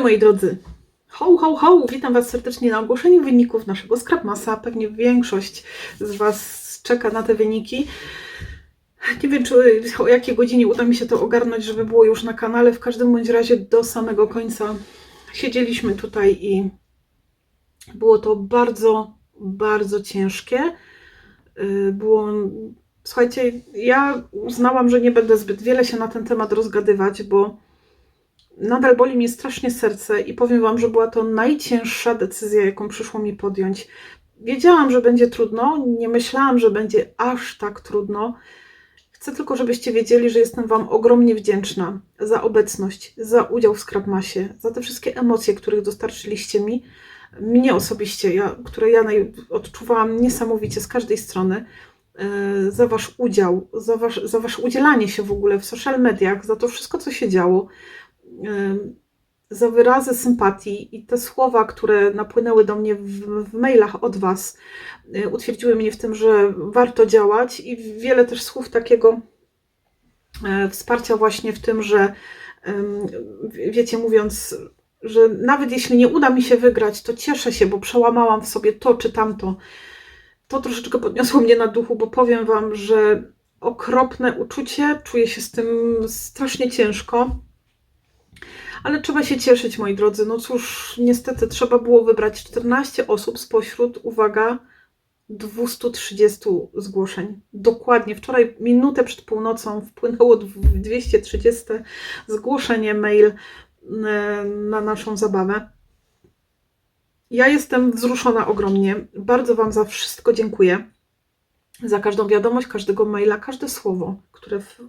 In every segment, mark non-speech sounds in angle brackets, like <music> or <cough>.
dobry moi drodzy. Ho, ho, ho! Witam Was serdecznie na ogłoszeniu wyników naszego Scrapmasa. Pewnie większość z Was czeka na te wyniki. Nie wiem, czy o jakiej godzinie uda mi się to ogarnąć, żeby było już na kanale. W każdym bądź razie do samego końca siedzieliśmy tutaj i było to bardzo, bardzo ciężkie. Yy, Było, słuchajcie, ja uznałam, że nie będę zbyt wiele się na ten temat rozgadywać, bo nadal boli mnie strasznie serce i powiem Wam, że była to najcięższa decyzja, jaką przyszło mi podjąć. Wiedziałam, że będzie trudno, nie myślałam, że będzie aż tak trudno. Chcę tylko, żebyście wiedzieli, że jestem Wam ogromnie wdzięczna za obecność, za udział w Scrapmasie, za te wszystkie emocje, których dostarczyliście mi, mnie osobiście, ja, które ja odczuwałam niesamowicie z każdej strony, e, za Wasz udział, za, wasz, za Wasze udzielanie się w ogóle w social mediach, za to wszystko, co się działo za wyrazy sympatii i te słowa, które napłynęły do mnie w, w mailach od Was, y, utwierdziły mnie w tym, że warto działać i wiele też słów takiego e, wsparcia właśnie w tym, że wiecie, mówiąc, że nawet jeśli nie uda mi się wygrać, to cieszę się, bo przełamałam w sobie to czy tamto. To troszeczkę podniosło mnie na duchu, bo powiem Wam, że okropne uczucie, czuję się z tym strasznie ciężko. Ale trzeba się cieszyć, moi drodzy. No cóż, niestety trzeba było wybrać 14 osób spośród, uwaga, 230 zgłoszeń. Dokładnie. Wczoraj, minutę przed północą, wpłynęło dw- 230 zgłoszenie mail e, na naszą zabawę. Ja jestem wzruszona ogromnie. Bardzo Wam za wszystko dziękuję. Za każdą wiadomość, każdego maila, każde słowo, które w,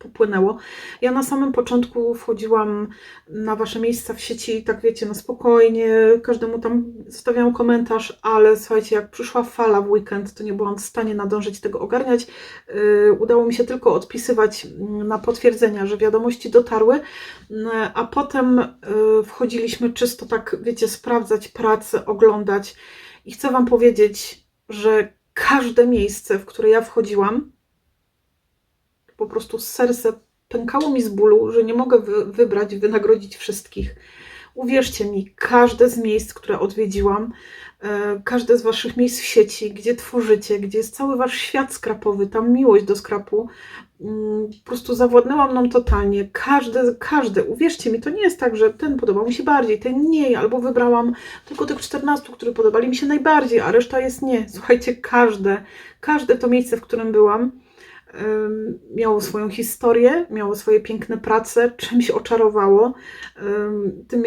popłynęło. Ja na samym początku wchodziłam na Wasze miejsca w sieci, tak wiecie, no spokojnie, każdemu tam zostawiałam komentarz, ale słuchajcie, jak przyszła fala w weekend, to nie byłam w stanie nadążyć tego ogarniać. Yy, udało mi się tylko odpisywać mm, na potwierdzenia, że wiadomości dotarły, Mm, a potem yy, wchodziliśmy czysto tak, wiecie, sprawdzać pracę, oglądać i chcę Wam powiedzieć, że każde miejsce, w które ja wchodziłam, po prostu serce pękało mi z bólu, że nie mogę wy, wybrać, wynagrodzić wszystkich. Uwierzcie mi, każde z miejsc, które odwiedziłam, e, każde z Waszych miejsc w sieci, gdzie tworzycie, gdzie jest cały Wasz świat skrapowy, ta miłość do skrapu, mm, po prostu zawładnęła mną totalnie. Każde, każde, uwierzcie mi, to nie jest tak, że ten podobał mi się bardziej, ten mniej, albo wybrałam tylko tych 14, które podobali mi się najbardziej, a reszta jest nie. Słuchajcie, każde, każde to miejsce, w którym byłam, miało swoją historię, miało swoje piękne prace, czymś oczarowało. Ym, Tym,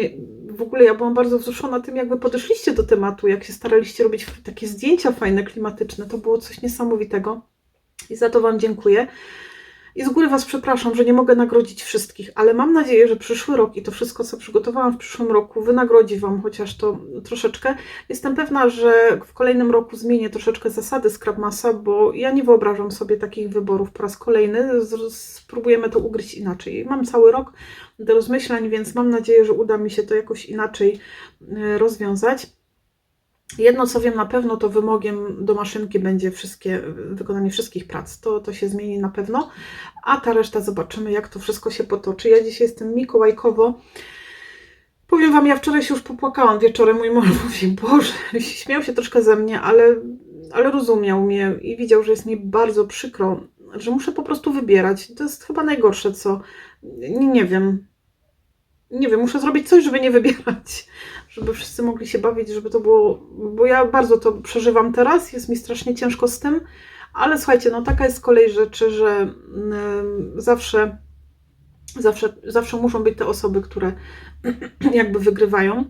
w ogóle ja byłam bardzo wzruszona tym, jak wy podeszliście do tematu, jak się staraliście robić takie zdjęcia fajne, klimatyczne. To było coś niesamowitego i za to Wam dziękuję. I z góry Was przepraszam, że nie mogę nagrodzić wszystkich, ale mam nadzieję, że przyszły rok i to wszystko, co przygotowałam w przyszłym roku, wynagrodzi Wam chociaż to troszeczkę. Jestem pewna, że w kolejnym roku zmienię troszeczkę zasady Scrapmasa, bo ja nie wyobrażam sobie takich wyborów po raz kolejny. Spróbujemy to ugryźć inaczej. Mam cały rok do rozmyślań, więc mam nadzieję, że uda mi się to jakoś inaczej e, rozwiązać. Jedno co wiem na pewno, to wymogiem do maszynki będzie wszystkie, wykonanie wszystkich prac. To, to się zmieni na pewno, a ta reszta zobaczymy, jak to wszystko się potoczy. Ja dzisiaj jestem mikołajkowo. Powiem Wam, ja wczoraj się już popłakałam wieczorem. Mój mąż <laughs> mówi, Boże, śmiał się troszkę ze mnie, ale, ale rozumiał mnie i widział, że jest mi bardzo przykro, że muszę po prostu wybierać. To jest chyba najgorsze, co... Nie, nie wiem. Nie wiem, muszę zrobić coś, żeby nie wybierać żeby wszyscy mogli się bawić, żeby to było, bo ja bardzo to przeżywam teraz, jest mi strasznie ciężko z tym, ale słuchajcie, no taka jest kolej rzeczy, że mm, zawsze, zawsze, zawsze muszą być te osoby, które <clears throat> jakby wygrywają.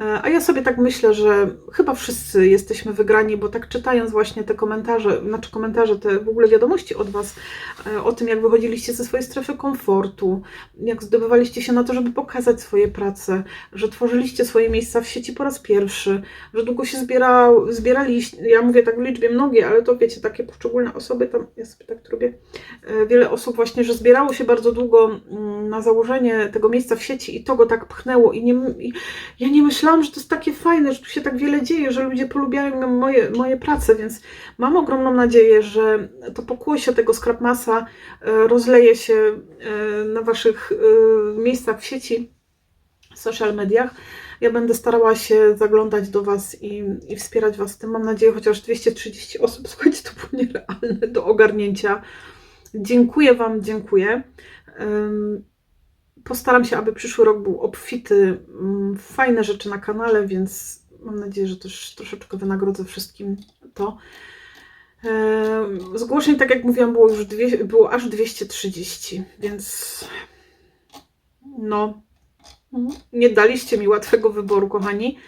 E, A ja sobie tak myślę, że chyba wszyscy jesteśmy wygrani, bo tak czytając właśnie te komentarze, znaczy komentarze, te w ogóle wiadomości od Was e, o tym, jak wychodziliście ze swojej strefy komfortu, jak zdobywaliście się na to, żeby pokazać swoje prace, że tworzyliście swoje miejsca w sieci po raz pierwszy, że długo się zbierał, zbieraliście, ja mówię tak w liczbie mnogiej, ale to wiecie, takie poszczególne osoby, tam ja sobie tak robię, e, wiele osób właśnie, że zbierało się bardzo długo mm, na założenie tego miejsca w sieci i to go tak pchnęło i, nie, i ja nie myślałam, że to jest takie fajne, że tu się tak wiele dzieje, że ludzie polubiają moje, moje prace, więc mam ogromną nadzieję, że to pokłosie tego Scrapmasa e, rozleje się e, na Waszych e, miejscach w sieci w social mediach. Ja będę starała się zaglądać do Was i, i wspierać Was w tym. Mam nadzieję, chociaż 230 osób, <laughs> słuchajcie, to było nierealne do ogarnięcia. Dziękuję Wam, dziękuję. Postaram się, aby przyszły rok był obfity, mm, fajne rzeczy na kanale, więc mam nadzieję, że też troszeczkę wynagrodzę wszystkim to. Zgłoszeń, tak jak mówiłam, było już dwie, było aż 230, więc no, nie daliście mi łatwego wyboru, kochani,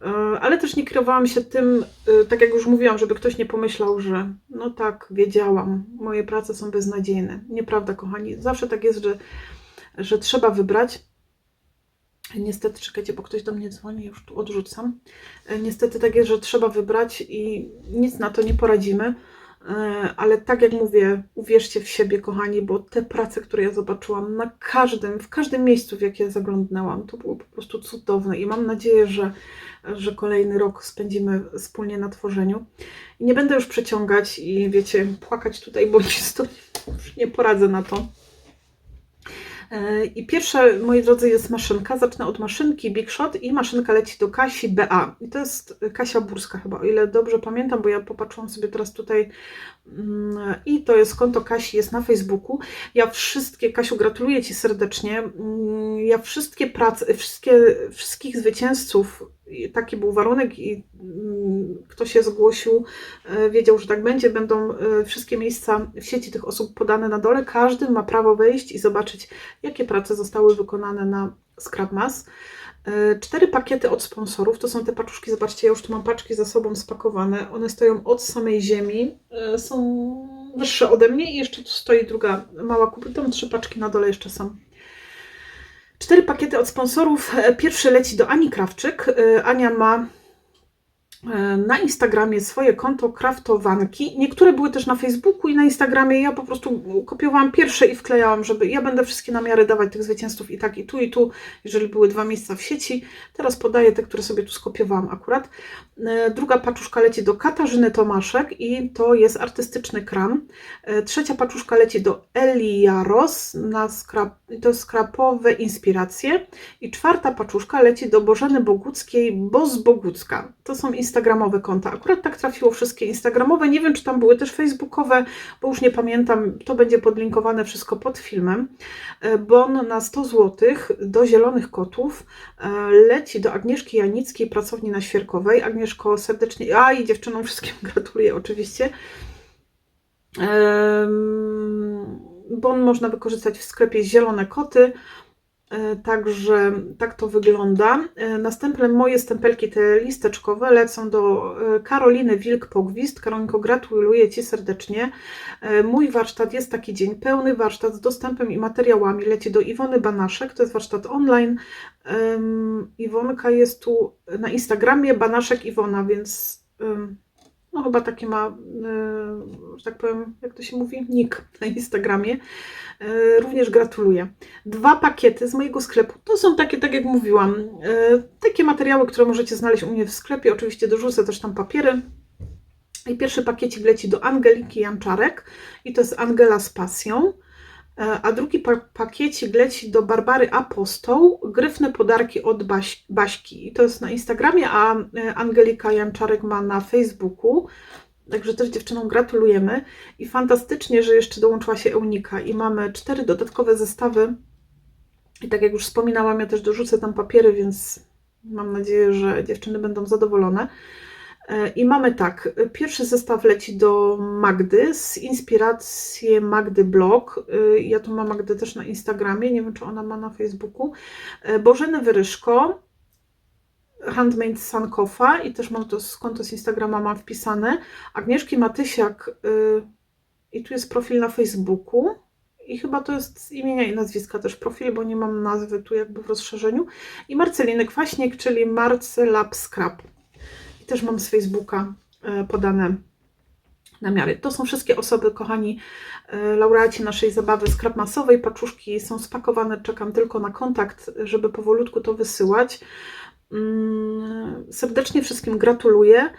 Yy, ale też nie kierowałam się tym, yy, tak jak już mówiłam, żeby ktoś nie pomyślał, że no tak, wiedziałam, moje prace są beznadziejne. Nieprawda, kochani, zawsze tak jest, że, że trzeba wybrać. Niestety, czekajcie, bo ktoś do mnie dzwoni, już tu odrzucam. Yy, Niestety tak jest, że trzeba wybrać i nic na to nie poradzimy. Yy, Ale tak jak mówię, uwierzcie w siebie, kochani, bo te prace, które ja zobaczyłam na każdym, w każdym miejscu, w jakie zaglądnęłam, to było po prostu cudowne i mam nadzieję, że, że kolejny rok spędzimy wspólnie na tworzeniu. I nie będę już przeciągać i wiecie, płakać tutaj, bo <laughs> nic to nie poradzę na to. I pierwsze, moi drodzy, jest maszynka. Zacznę od maszynki Big Shot i maszynka leci do Kasi BA. I to jest Kasia Burska chyba, o ile dobrze pamiętam, bo ja popatrzyłam sobie teraz tutaj mm, i to jest konto Kasi, jest na Facebooku. Ja wszystkie, Kasiu, gratuluję Ci serdecznie. Mm, Ja wszystkie prace, wszystkie, wszystkich zwycięzców, taki był warunek i mm, kto się zgłosił, e, wiedział, że tak będzie, będą e, wszystkie miejsca w sieci tych osób podane na dole. Każdy ma prawo wejść i zobaczyć, jakie prace zostały wykonane na Scrapmas. E, Cztery pakiety od sponsorów, to są te paczuszki, zobaczcie, ja już tu mam paczki za sobą spakowane, one stoją od samej ziemi, są wyższe ode mnie i jeszcze tu stoi druga mała kupa, tam trzy paczki na dole jeszcze są. Cztery pakiety od sponsorów. E, Pierwszy leci do Ani Krawczyk. E, Ania ma na Instagramie swoje konto kraftowanki. Niektóre były też na Facebooku i na Instagramie. Ja po prostu kopiowałam pierwsze i wklejałam, żeby ja będę wszystkie namiary dawać tych zwycięzców i tak i tu i tu, jeżeli były dwa miejsca w sieci. Teraz podaję te, które sobie tu skopiowałam akurat. E, Druga paczuszka leci do Katarzyny Tomaszek i to jest artystyczny kran. E, Trzecia paczuszka leci do Eli Jaros na skrap, to skrapowe inspiracje. I czwarta paczuszka leci do Bożeny Boguckiej, Boz Bogucka. To są instagramowe konta. Akurat tak trafiło wszystkie instagramowe. Nie wiem, czy tam były też facebookowe, bo już nie pamiętam. To będzie podlinkowane wszystko pod filmem. E, Bon na 100 zł do Zielonych Kotów e, leci do Agnieszki Janickiej, pracowni na Świerkowej. Agnieszko, serdecznie, a i dziewczynom wszystkim <laughs> gratuluję oczywiście. Bon można wykorzystać w sklepie Zielone Koty. E, Także tak to wygląda. E, Następne moje stempelki, te listeczkowe, lecą do e, Karoliny Wilk-Pogwist. Karolinko, gratuluję Ci serdecznie. Mój warsztat jest taki dzień pełny, warsztat z dostępem i materiałami. Leci do Iwony Banaszek, to jest warsztat online. Iwonka jest tu na Instagramie, Banaszek Iwona, więc no chyba taki ma, e, że tak powiem, jak to się mówi, nick na Instagramie. E, Również gratuluję. Dwa pakiety z mojego sklepu. To są takie, tak jak mówiłam, e, takie materiały, które możecie znaleźć u mnie w sklepie. Oczywiście dorzucę też tam papiery. I pierwszy pakiecik leci do Angeliki Janczarek i to jest Angela z pasją. E, A drugi pa pakiecik leci do Barbary Apostoł, gryfne podarki od Baś Baśki. I to jest na Instagramie, a e, Angelika Janczarek ma na Facebooku. Także też dziewczynom gratulujemy. I fantastycznie, że jeszcze dołączyła się Eunika i mamy cztery dodatkowe zestawy. I tak jak już wspominałam, ja też dorzucę tam papiery, więc mam nadzieję, że dziewczyny będą zadowolone. I mamy tak, pierwszy zestaw leci do Magdy z inspiracji Magdy Blog. E, Ja tu mam Magdę też na Instagramie, nie wiem czy ona ma na Facebooku. E, Bożeny Wyryszko, Handmade Sankofa i też mam to z konto z Instagrama mam wpisane. Agnieszki Matysiak y, i tu jest profil na Facebooku. I chyba to jest z imienia i nazwiska też profil, bo nie mam nazwy tu jakby w rozszerzeniu. I Marceliny Kwaśnik, czyli Marcelab Scrap. Też mam z Facebooka e, podane namiary. To są wszystkie osoby, kochani e, laureaci naszej zabawy skrapmasowej. Paczuszki są spakowane, czekam tylko na kontakt, żeby powolutku to wysyłać. Mm, Serdecznie wszystkim gratuluję.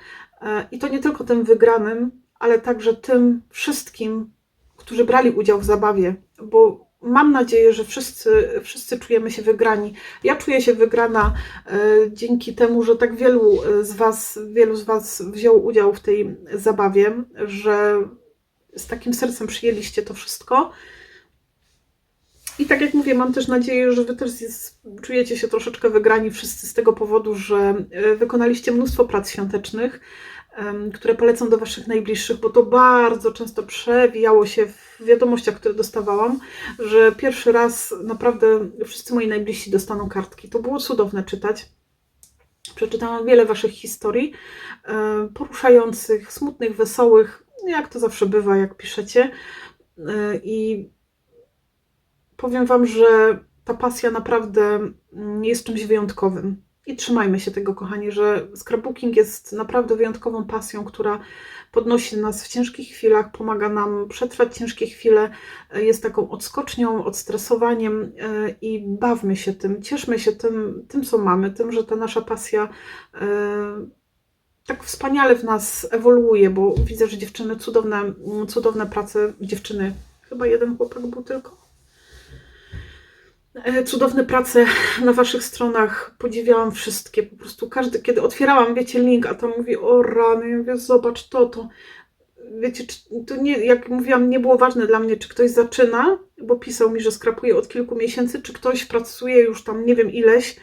E, I to nie tylko tym wygranym, ale także tym wszystkim, którzy brali udział w zabawie, bo mam nadzieję, że wszyscy, wszyscy czujemy się wygrani. Ja czuję się wygrana e, dzięki temu, że tak wielu z Was, wielu z Was wzięło udział w tej zabawie, że z takim sercem przyjęliście to wszystko. I tak jak mówię, mam też nadzieję, że Wy też jest, czujecie się troszeczkę wygrani wszyscy z tego powodu, że e, wykonaliście mnóstwo prac świątecznych, które polecam do Waszych najbliższych, bo to bardzo często przewijało się w wiadomościach, które dostawałam, że pierwszy raz naprawdę wszyscy moi najbliżsi dostaną kartki. To było cudowne czytać. Przeczytałam wiele Waszych historii, poruszających, smutnych, wesołych, jak to zawsze bywa, jak piszecie. E, I powiem Wam, że ta pasja naprawdę mm, jest czymś wyjątkowym. I trzymajmy się tego, kochani, że scrapbooking jest naprawdę wyjątkową pasją, która podnosi nas w ciężkich chwilach, pomaga nam przetrwać ciężkie chwile, jest taką odskocznią, odstresowaniem e, i bawmy się tym, cieszmy się tym, tym co mamy, tym, że ta nasza pasja e, tak wspaniale w nas ewoluuje, bo widzę, że dziewczyny cudowne, cudowne prace, dziewczyny, chyba jeden chłopak był tylko cudowne prace na Waszych stronach. Podziwiałam wszystkie. Po prostu każdy, kiedy otwierałam, wiecie, link, a tam mówi, o rany, ja mówię, zobacz to, to. Wiecie, to nie, jak mówiłam, nie było ważne dla mnie, czy ktoś zaczyna, bo pisał mi, że skrapuje od kilku miesięcy, czy ktoś pracuje już tam, nie wiem, ileś,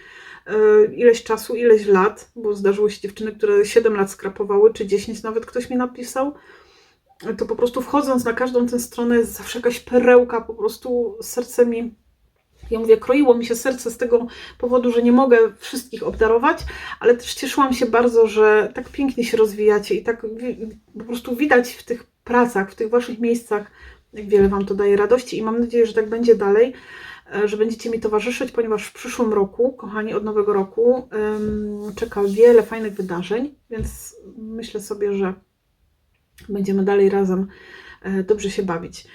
e, ileś czasu, ileś lat, bo zdarzyły się dziewczyny, które 7 lat skrapowały, czy 10 nawet ktoś mi napisał. To po prostu wchodząc na każdą tę stronę jest zawsze jakaś perełka, po prostu serce mi ja mówię, kroiło mi się serce z tego powodu, że nie mogę wszystkich obdarować, ale też cieszyłam się bardzo, że tak pięknie się rozwijacie i tak po prostu widać w tych pracach, w tych waszych miejscach, jak wiele wam to daje radości i mam nadzieję, że tak będzie dalej, e, że będziecie mi towarzyszyć, ponieważ w przyszłym roku, kochani, od nowego roku czeka wiele fajnych wydarzeń, więc myślę sobie, że będziemy dalej razem e, dobrze się bawić.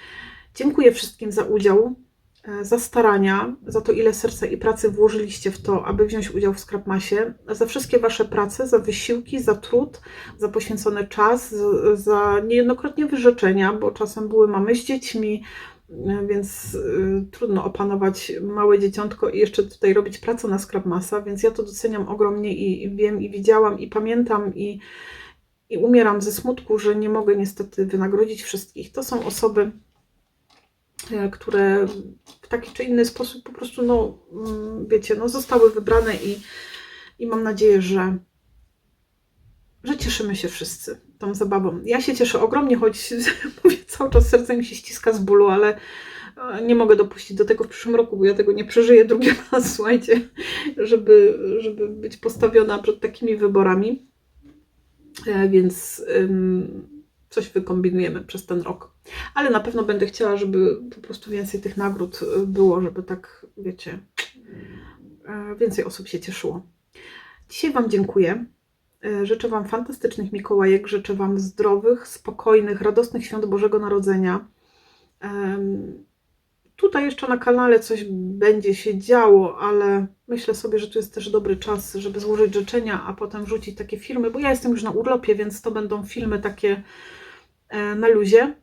Dziękuję wszystkim za udział. E, za starania, za to, ile serca i pracy włożyliście w to, aby wziąć udział w Scrapmasie, za wszystkie Wasze prace, za wysiłki, za trud, za poświęcony czas, za niejednokrotnie wyrzeczenia, bo czasem były mamy z dziećmi, e, więc y, trudno opanować małe dzieciątko i jeszcze tutaj robić pracę na Scrapmasa, więc ja to doceniam ogromnie i, wiem, i widziałam, i pamiętam, i, i umieram ze smutku, że nie mogę niestety wynagrodzić wszystkich. To są osoby, E, które w taki czy inny sposób po prostu, no mm, wiecie, no zostały wybrane i, i mam nadzieję, że, że cieszymy się wszyscy tą zabawą. Ja się cieszę ogromnie, choć <laughs> mówię, cały czas serce mi się ściska z bólu, ale e, nie mogę dopuścić do tego w przyszłym roku, bo ja tego nie przeżyję drugi <laughs> raz, słuchajcie, żeby, żeby być postawiona przed takimi wyborami. E, więc coś wykombinujemy przez ten rok. Ale na pewno będę chciała, żeby po prostu więcej tych nagród y, było, żeby tak, wiecie, e, więcej osób się cieszyło. Dzisiaj Wam dziękuję. E, życzę Wam fantastycznych Mikołajek, życzę Wam zdrowych, spokojnych, radosnych świąt Bożego Narodzenia. Tutaj jeszcze na kanale coś będzie się działo, ale myślę sobie, że tu jest też dobry czas, żeby złożyć życzenia, a potem wrzucić takie filmy, bo ja jestem już na urlopie, więc to będą filmy takie e, na luzie.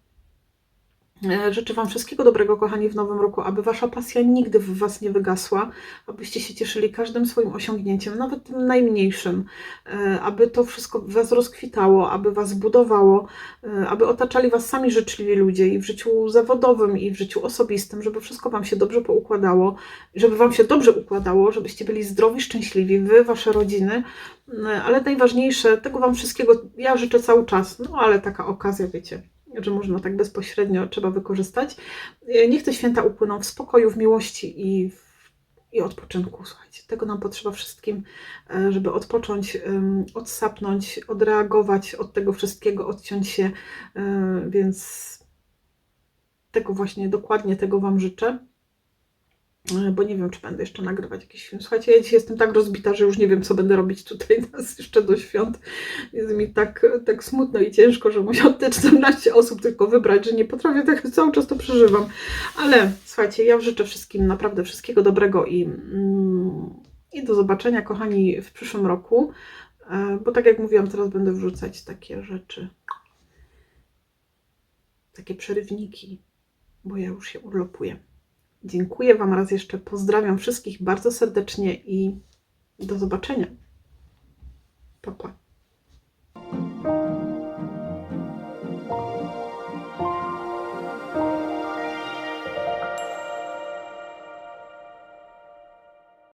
E, życzę Wam wszystkiego dobrego, kochani, w nowym roku, aby Wasza pasja nigdy w Was nie wygasła, abyście się cieszyli każdym swoim osiągnięciem, nawet tym najmniejszym, e, aby to wszystko w Was rozkwitało, aby Was budowało, e, aby otaczali Was sami życzliwi ludzie i w życiu zawodowym, i w życiu osobistym, żeby wszystko Wam się dobrze poukładało, żeby Wam się dobrze układało, żebyście byli zdrowi, szczęśliwi, Wy, Wasze rodziny, ale najważniejsze, tego Wam wszystkiego ja życzę cały czas, no ale taka okazja, wiecie, że można tak bezpośrednio trzeba wykorzystać. E, niech te święta upłyną w spokoju, w miłości i, w, i odpoczynku. Słuchajcie, tego nam potrzeba wszystkim, e, żeby odpocząć, odsapnąć, odreagować od tego wszystkiego, odciąć się. E, więc tego właśnie, dokładnie tego Wam życzę. E, bo nie wiem, czy będę jeszcze nagrywać jakiś film. Słuchajcie, ja dzisiaj jestem tak rozbita, że już nie wiem, co będę robić tutaj <laughs> nas jeszcze do świąt. Jest mi tak, tak smutno i ciężko, że musiałam te 14 osób tylko wybrać, że nie potrafię, tak cały czas to przeżywam. Ale słuchajcie, ja życzę wszystkim naprawdę wszystkiego dobrego i, mm, i do zobaczenia, kochani, w przyszłym roku. E, bo tak jak mówiłam, teraz będę wrzucać takie rzeczy, takie przerywniki, bo ja już się urlopuję. Dziękuję Wam raz jeszcze. Pozdrawiam wszystkich bardzo serdecznie i do zobaczenia. Pa, pa.